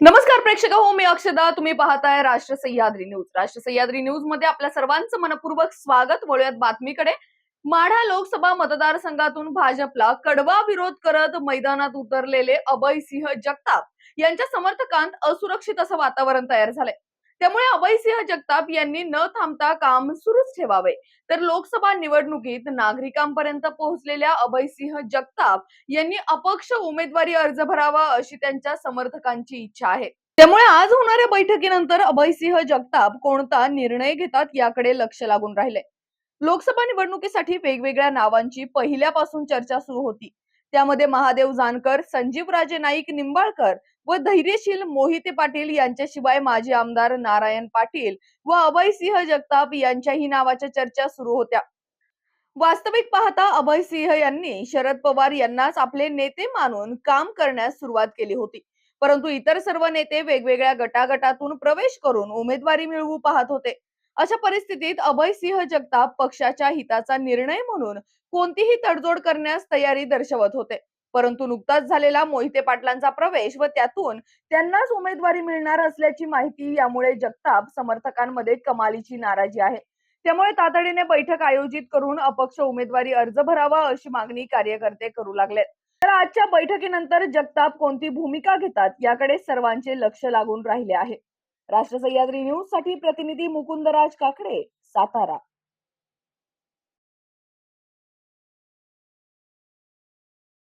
नमस्कार प्रेक्षक हो मी अक्षदा. तुम्ही पाहताय राष्ट्र सह्याद्री न्यूज. राष्ट्र सह्याद्री न्यूजमध्ये आपल्या सर्वांचं मनपूर्वक स्वागत. वळूयात बातमीकडे. माढा लोकसभा मतदारसंघातून भाजपला कडवा विरोध करत मैदानात उतरलेले अभय सिंह जगताप यांच्या समर्थकांत असुरक्षित असं वातावरण तयार झालंय. त्यामुळे अभयसिंह जगताप यांनी न थांबता काम सुरूच ठेवावे. तर लोकसभा निवडणुकीत नागरिकांपर्यंत पोहोचलेल्या अभयसिंह जगताप यांनी अपक्ष उमेदवारी अर्ज भरावा अशी त्यांच्या समर्थकांची इच्छा आहे. त्यामुळे आज होणाऱ्या बैठकीनंतर अभयसिंह जगताप कोणता निर्णय घेतात याकडे लक्ष लागून राहिले. लोकसभा निवडणुकीसाठी वेगवेगळ्या नावांची पहिल्यापासून चर्चा सुरू होती. त्यामध्ये महादेव जानकर संजीवराजे नाईक निंबाळकर व धैर्यशील मोहिते पाटील यांच्याशिवाय माजी आमदार नारायण पाटील व अभयसिंह जगताप यांच्याही नावाच्या चर्चा सुरू होत्या. वास्तविक पाहता अभय सिंह यांनी शरद पवार यांनाच आपले नेते मानून काम करण्यास सुरुवात केली होती. परंतु इतर सर्व नेते वेगवेगळ्या गटागटातून प्रवेश करून उमेदवारी मिळवू पाहत होते. अशा परिस्थितीत अभय सिंह जगताप पक्षाच्या हिताचा निर्णय म्हणून कोणतीही तडजोड करण्यास तयारी दर्शवत होते. परंतु नुकताच झालेला मोहिते पाटलांचा प्रवेश व त्यातून त्यांनाच उमेदवारी मिळणार असल्याची माहिती यामुळे जगताप समर्थकांमध्ये कमालीची नाराजी आहे. त्यामुळे तातडीने बैठक आयोजित करून अपक्ष उमेदवारी अर्ज भरावा अशी मागणी कार्यकर्ते करू लागले तर आजच्या बैठकीनंतर जगताप कोणती भूमिका घेतात याकडे सर्वांचे लक्ष लागून राहिले आहे. राष्ट्र सह्याद्री न्यूजसाठी प्रतिनिधी मुकुंदराज काकडे सातारा.